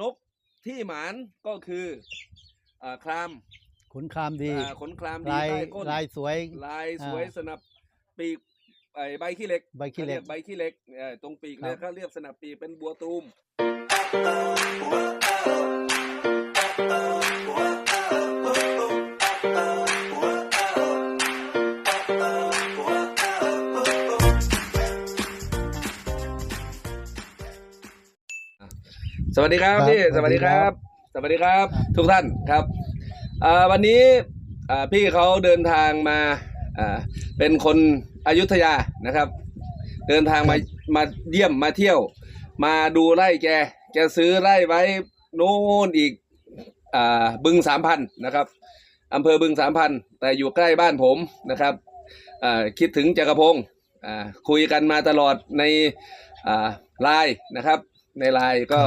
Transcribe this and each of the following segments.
นกที่หมานก็คืออ่าครามขุนคามดี อ่าขนครามดีลายใต้ก้นลายสวย ลายสวยอ่า สนับปีกไอใบขี้เหล็ก ใบขี้เหล็ก ขารียใบขี้เหล็กเอ่อตรงปีกครัเนี่ยบเขาเรียกสนับปีกเป็นบัวตูม สวัสดีครับครับพี่สสวัวัสสดีดีคครัรับบสวัสดีครับครับ ทุกท่านครับอ่าวันนี้อ่าพี่เขาเดินทางมาอ่าเป็นคนอยุธยานะครับ เดินทางมามาเยี่ยมมาเที่ยว มาดูไร่แกแกซื้อไร่ไว้โน่นอีกอ่าบึงสามพันนะครับอำเภอบึงสามพันแต่อยู่ใกล้บ้านผมนะครับอ่าคิดถึงจักรพงศ์อ่าคุยกันมาตลอดในอ่าไลน์นะครับ ในไลน์ก็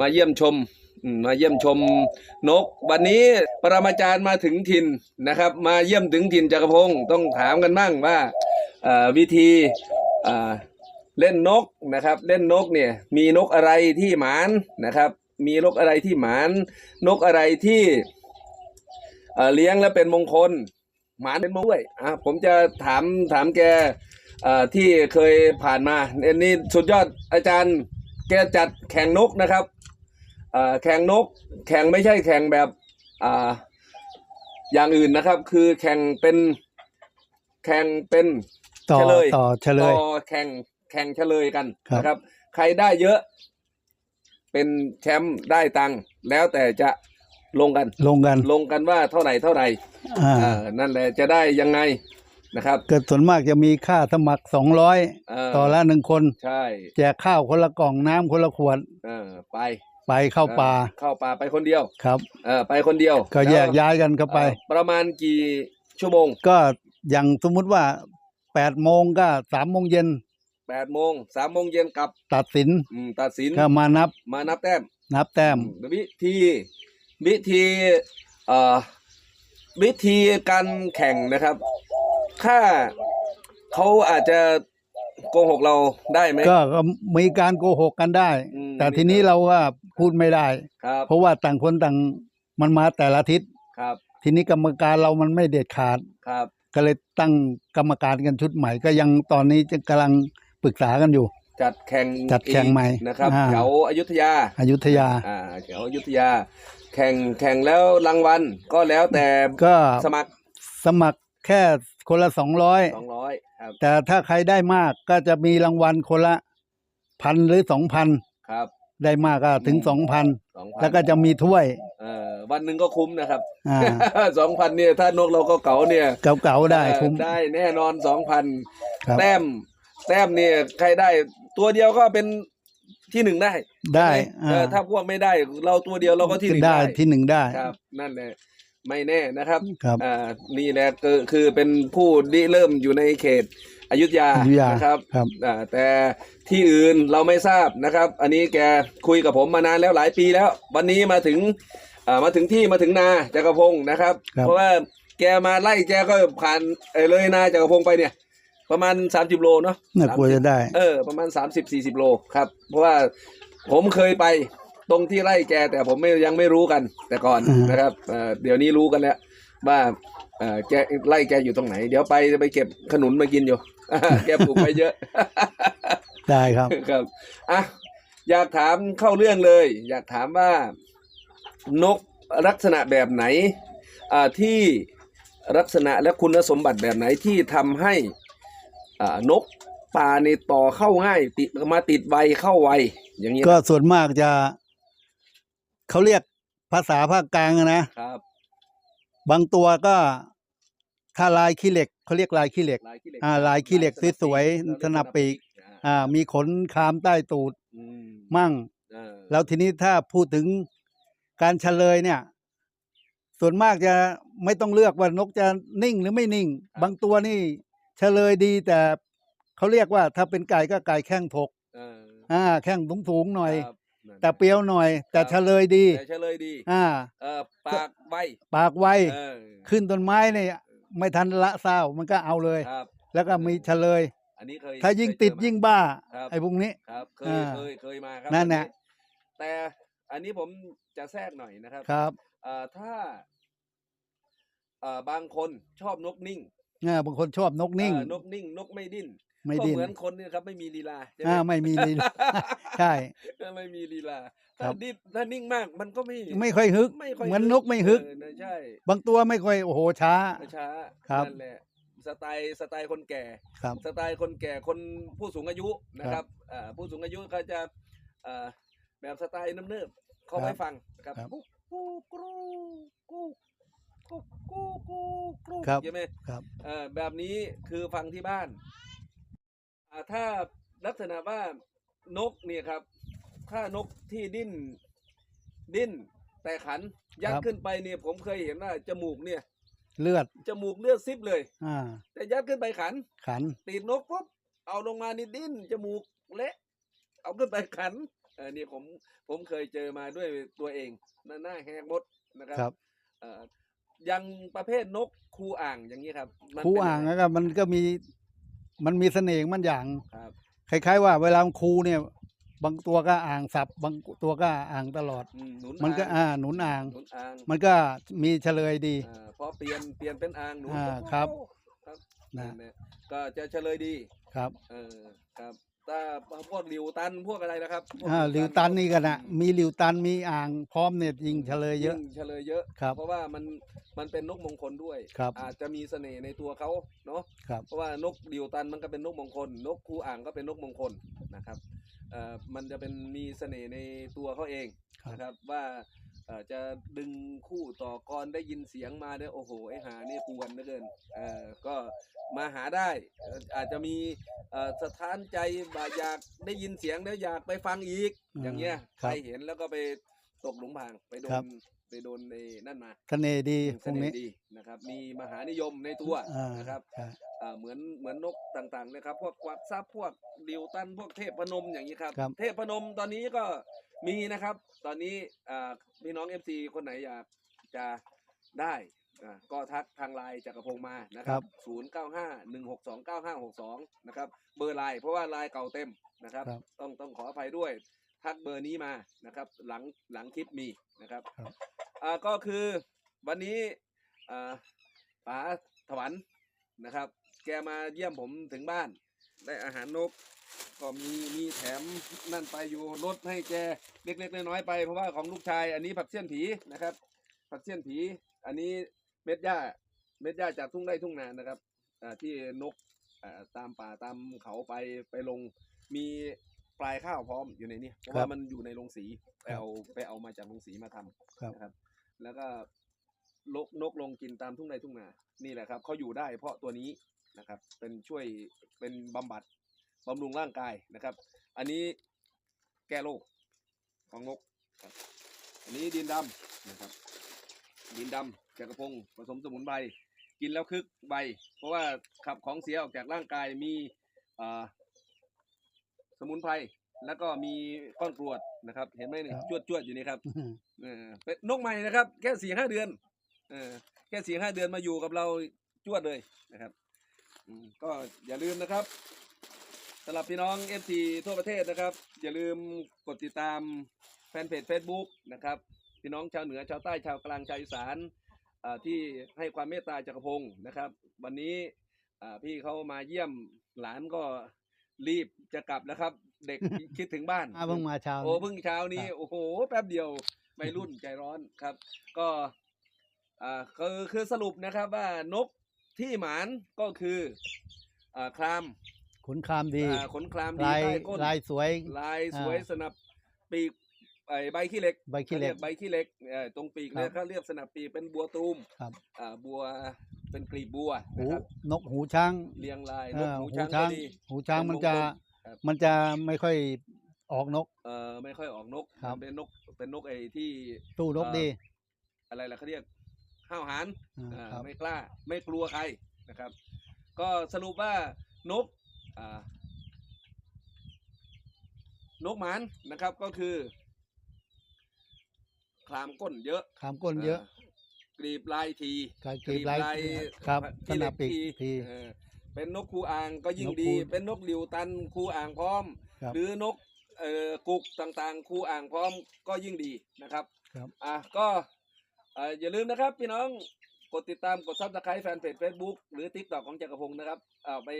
มาเยี่ยมชมมาเยี่ยมชมนก วันนี้ปรมาจารย์มาถึงถิ่นนะครับ มาเยี่ยมถึงถิ่นจักรพงศ์ต้องถามกันบ้างว่าวิธีเล่นนกนะครับ เล่นนกเนี่ยมีนกอะไรที่หมานนะครับ มีนกอะไรที่หมาน นกอะไรที่เลี้ยงแล้วเป็นมงคล หมานเป็นมงคลด้วยอะผมจะถามถามแกที่เคยผ่านมาอันนี้สุดยอดอาจารย์ แกจัดแข่งนกนะครับอ่าแข่งนกแข่งไม่ใช่แข่งแบบอ่าอย่างอื่นนะครับ คือแข่งเป็นแข่งเป็นต่อเฉลยต่อเฉลต่ยอแข่งแข่งเฉลยกันครับนะครับ ใครได้เยอะเป็นแชมป์ได้ตังค์แล้วแต่จะลงกันลงกันลงกันว่าเท่าไหร่เท่าไหร่อ่าอ่านั่นแหละจะได้ยังไง นะครับเกิดส่วนมากจะมีค่าสมัครสองร้อยเออต่อละหนึ่งคน ใช่แจกข้าวคนละกล่องน้ำคนละขวด เออไปไปเข้าป่าออเข้าป่าไปคนเดียวครับเออไปคนเดียวก็แยกล้วย้ายกันเข้าไป เอ่อประมาณกี่ชั่วโมงก็อย่างสมมุติว่าแปดโมงก็สามโมงเย็นแปดโมงสามโมงเย็นกลับตัดสินอืมตัดสินก็มานับมานับแต้มนับแต้มอืวิธีวิธีเอ่อวิธีการแข่งนะครับ ถ้าเขาอาจจะโกหกเราได้ไหม ก็ก็มีการโกหกกันได้ อืม แต่ทีนี้เราว่าพูดไม่ได้ ครับเพราะว่าต่างคนต่างมันมาแต่ละทิศครับทีนี้กรรมการเรามันไม่เด็ดขาด ครับ ก็เลยตั้งกรรมการกันชุดใหม่ ก็ยังตอนนี้จะกำลังปรึกษากันอยู่ จัดแข่งจัดแข่งอีกใหม่นะครับอ่า แถวอยุธยา อยุธยา อ่าแถวอยุธยา แข่งแข่งแล้วรางวัลก็แล้วแต่ก็สมัครสมัคร แค่คนละสองร้อยสองร้อยครับแต่ถ้าใครได้มากก็จะมีรางวัลคนละพันหรือสองพันครับ ได้มากก็ถึงอืมสองพันสองพันแล้วก็จะมีถ้วยเอ่อวันหนึ่งก็คุ้มนะครับอ่า สองพันเนี่ยถ้านกเราก็เก๋าเนี่ยเก่าๆได้เอ่อคุ้ม ได้แน่นอนสองพันครับ แต้ม แต้มเนี่ยใครได้ตัวเดียวก็เป็นที่หนึ่งได้ได้ใช่หมเอออ่าถ้าพวกไม่ได้ เราตัวเดียวเราก็ที่หนึ่งได้ได้ที่หนึ่งได้ ครับ นั่นแหละ ไม่แน่นะครับครับอ่านี่แหละคือคือเป็นผู้ที่เริ่มอยู่ในเขตอยุธยาอยุธยานะครับครับอ่าแต่ที่อื่นเราไม่ทราบนะครับ อันนี้แกคุยกับผมมานานแล้วหลายปีแล้ว วันนี้มาถึงอ่ามาถึงที่มาถึงนาจักรพงศ์นะครับ ครับ เพราะว่าแกมาไล่แกก็ผ่านเอ่อเลยนาจักรพงศ์ไปเนี่ย ประมาณ 30 โลเนาะน่ากลัวจะได้ เออประมาณ 30 40 โลครับ เพราะว่าผมเคยไป ตรงที่ไล่แกแต่ผมไม่ยังไม่รู้กัน แต่ก่อนอืมนะครับเอ่อเดี๋ยวนี้รู้กันแล้วว่าเอ่อแกไล่แกอยู่ตรงไหน เดี๋ยวไปจะไปเก็บขนุนมากินอยู่แกปลูกไปเยอะ ได้ครับครับอะอยากถามเข้าเรื่องเลย อยากถามว่านกลักษณะแบบไหนอ่าที่ลักษณะและคุณสมบัติแบบไหนที่ทำให้อ่านกป่าในต่อเข้าง่ายติดมาติดไวเข้าไวอย่างนี้ก็นะส่วนมากจะ เขาเรียกภาษาภาคกลางอะนะ ครับ บางตัวก็ถ้าลายขี้เหล็กเขาเรียกลายขี้เหล็ก ลายขี้เหล็กอ่าลายขี้เหล็กสวยๆเราเรียกสนับปีก อ่า อ่า มีขนคามใต้ตูดอืมมั่ง เออแล้วทีนี้ถ้าพูดถึงการเฉลยเนี่ย ส่วนมากจะไม่ต้องเลือกว่านกจะนิ่งหรือไม่นิ่ง บางตัวนี่เฉลยดีแต่เขาเรียกว่าถ้าเป็นไก่ก็ไก่แข้งถกเอออ่าแข้งสูงๆหน่อย ครับนั่น แต่เปรี้ยวหน่อย แต่ครับเฉลยดี แต่เฉลยดี อ่า เออปากไวปากไวเออขึ้นต้นไม้เนี่ยไม่ทันละเศร้ามันก็เอาเลย ครับ แล้วก็มีเฉลย อันนี้เคยถ้ายิ่งเคติดเจอมายิ่งบ้า ครับ ไอ้พวกนี้ ครับเคยอ่าเคยเคยมาครับนั่นน่ะแต่อันนี้ผมจะแทรกหน่อยนะครับครับเอ่อถ้าเอ่อบางคนชอบนกนิ่งอ่าบางคนชอบนกนิ่ง เอ่อนกนิ่ง นกไม่ดิ้น ไม่ก็ดิ้นเหมือนคนเนี่ยครับไม่มีลีลาใช่ไหมอ่าไม่มีลีลาใช่ไม่มีลีลาครัถ้าบดิ้นถ้านิ่งมากมันก็ไม่ไม่ค่อยฮึกไม่ค่อยเหมือนนกไม่ฮึกเออนะใช่บางตัวไม่ค่อยโอ้โหช้าช้าครับนั่นแหละสไตล์สไตล์คนแก่ครับสไตล์คนแก่คนผู้สูงอายุนะครับอ่าผู้สูงอายุเขาจะอ่าแบบสไตล์น้ำเนิบเขาครับไม่ฟังครับครับกุ๊กกูกรูกุ๊กกุ๊กกูกูกรูครับใช่ไหมครับเอ่อแบบนี้คือฟังที่บ้าน อ่าถ้าลักษณะว่านกเนี่ยครับ ถ้านกที่ดิ้น ดิ้น แต่ขันยัดครับ ขึ้นไปเนี่ยผมเคยเห็นว่าจมูกเนี่ย เลือด จมูกเลือดซิบเลย อ่า แต่ยัดขึ้นไปขัน ขัน ตีดนกปุ๊บเอาลงมานี่ดิ้นจมูกเละเอาขึ้นไปขันเออนี่ผมผมเคยเจอมาด้วยตัวเองหน้าหน้าแหกหมดนะครัครับ เอ่อยังประเภทนกคูอ่างอย่างนี้ครับมันคูเป็นอ่างยัไแล้วก็มันก็มี มันมีเสน่ห์ของมันอย่างครับ คล้ายๆว่าเวลามันคูเนี่ย บางตัวก็อ่างสับบางตัวก็อ่างตลอด อืมหนุนมันก็อ่างอ่าหนุนอ่าง หนุนอ่างมันก็มีเฉลยดี อ่าพอเปลี่ยนเปลี่ยนเป็นอ่างหนุนอ่าโอ้โหครับ ครับนะนั่นแหละก็จะเฉลยดี ครับ เออครับ ถ้าพวกหลิวตันพวกอะไรนะครับพกอ่าหลิวตันนี่กันนะอืมมีหลิวตันมีอ่างพร้อมเนี่ยยิงเฉลยเยอะ งเฉลยเยอะ ครับเพราะว่ามันมันเป็นนกมงคลด้วยครับอาจจะมีเสน่ห์ในตัวเขาเนาะครับ เพราะว่านกดิวตันมันก็เป็นนกมงคล นกคูอ่างก็เป็นนกมงคลนะครับเอ่อมันจะเป็นมีเสน่ห์ในตัวเขาเองครับ นะครับว่าเอ่อ จะดึงคู่ต่อกรได้ยินเสียงมาเนี่ยโอ้โหไอหานี่กวนเหลือเกินเอ่อก็มาหาได้เอ่ออาจจะมีเอ่อสถานใจว่าอยากได้ยินเสียงแล้วอยากไปฟังอีกอืมอย่างเงี้ยครัใครบเห็นแล้วก็ไป ตกหลุมพรางไปโดครันบไปโดนในนั่นมาเสน่ห์ดีพเสวกน่นี้ ห์ดีนะครับ มีมหานิยมในตัวอ่านะครับใช่ อ่าเหมือนเหมือนนกต่างๆนะครับ พวกกวักซับพวกดิวตันพวกเทพพนมอย่างนี้ครับ ครับ เทพพนมตอนนี้ก็มีนะครับ ตอนนี้อ่าพี่น้องเอฟซีคนไหนอยากจะได้อ่าก็ทักทางไลน์จักรพงศ์มานะครับศูนย์เก้าห้าหนึ่งหกสองเก้าห้าหกสองนะครับ เบอร์ไลน์เพราะว่าไลน์เก่าเต็มนะครับ ครับ ต้องต้องขออภัยด้วย ทักเบอร์นี้มานะครับ หลังหลังคลิปมีนะครับครับ อ่าก็คือวันนี้อ่าป๋าถวันนะครับ แกมาเยี่ยมผมถึงบ้าน ได้อาหารนก ก็มีมีแถมนั่นไปอยู่ลดให้แกเล็กๆน้อยๆไปเพราะว่าของลูกชาย อันนี้ผักเสี้ยนผีนะครับ ผักเสี้ยนผี อันนี้เม็ดหญ้าเม็ดหญ้าจากทุ่งไร่ทุ่งนานะครับอ่าที่นกอ่าตามป่าตามเขาไปไปลงมี ปลายข้าวพร้อมอยู่ในนี้เพราะครัว่าบมันอยู่ในโรงสีไปครับเอาไปเอามาจากโรงสีมาทำครับนะครับ แล้วก็ลกนกลงกินตามทุ่งไร่ทุ่งนานี่แหละครับเขาอยู่ได้เพราะตัวนี้นะครับ เป็นช่วยเป็นบำบัดบำรุงร่างกายนะครับ อันนี้แก้โรคของนกครับ อันนี้ดินดำนะครับ ดินดำจักระพงผสมสมุนไพรกินแล้วคึกใบ เพราะว่าขับของเสียออกจากร่างกายมีอ่า สมุนไพรแล้วก็มีก้อนกรวดนะครับ เห็นไหมเนี่ยครับจวดจวดๆอยู่นี่ครับเออเป็นนกใหม่นะครับ แค่สี่ห้าเดือนเออแค่สี่ห้าเดือนมาอยู่กับเราจวดเลยนะครับอืมก็อย่าลืมนะครับสำหรับพี่น้องเอฟซีทั่วประเทศนะครับ อย่าลืมกดติดตามแฟนเพจ Facebook นะครับพี่น้องชาวเหนือชาวใต้ชาวกลางชาวอีสานอ่าที่ให้ความเมตตาจักรพงศ์นะครับ วันนี้อ่าพี่เขามาเยี่ยมหลานก็ รีบจะกลับแล้วครับ เด็กคิดถึงบ้านอ่าเพิ่งมาเช้าโอ้นี้เพิ่งเช้านี้ครับโอ้โหแป๊บเดียวไม่รุ่นใจร้อนครับ ก็อ่าคือคือสรุปนะครับว่านกที่หมานก็คืออ่าครามขุนคามดีอ่าขนครามดีลายใต้ก้นลายสวย ลายสวยอ่าสนับปีกไอใบขี้เหล็กใบขี้เหล็ก ขารียใบขี้เหล็กเอ่อตรงปีกเนี่ยครับเขาเรียกสนับปีกเป็นบัวตูมครับ อ่าบัว เป็นกลีบบัวหูนะครับนกหูช้างเรียงรายเอนกอหูหูช้างก็ช้างดี หูช้างเป็นมันจะมงคลครับ มันจะไม่ค่อยออกนก เอ่อไม่ค่อยออกนกครับมันเป็นนกเป็นนกไอ้ที่ตู้นกเอ่อ ดีอะไรล่ะเขาเรียกห้าวหาญอ่าอ่าครับ ไม่กล้าไม่กลัวใครนะครับ ก็สรุปว่านกอ่านกหมานนะครับก็คือ คลามก้นเยอะขามก้นเยอะา กรีบลายทีการกรีบลายลายครับสที่นัเล็บปีกทีเออเป็นนกคูอ่างก็ยิ่งนกดีคูเป็นนกหลิวตันคูอ่างพร้อม ครับ หรือนกเอ่อกุกต่างๆ คูอ่างพร้อมก็ยิ่งดีนะครับครับ อะก็เอ่ออย่าลืมนะครับ พี่น้องกดติดตามกดซับสไครต์แฟนเพจ Facebook หรือ TikTok ของจักรพงศ์นะครับอ่าไป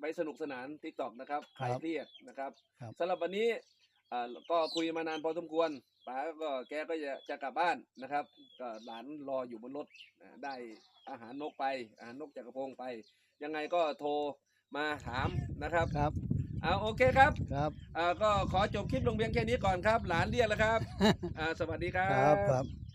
ไปสนุกสนาน TikTok นะครับคลายเครียดนะครับครับ สำหรับวันนี้ อ่าก็คุยมานานพอสมควรป๋าก็แกก็จะจะกลับบ้านนะครับก็หลานรออยู่บนรถอ่าได้อาหารนกไปอาหารนกจักรพงศ์ไป ยังไงก็โทรมาถามนะครับครับเอาโอเคครับครับ อ่าก็ขอจบคลิปลงเพียงแค่นี้ก่อนครับ หลานเรียกแล้วครับ อ่าสวัสดีครัครับบครับ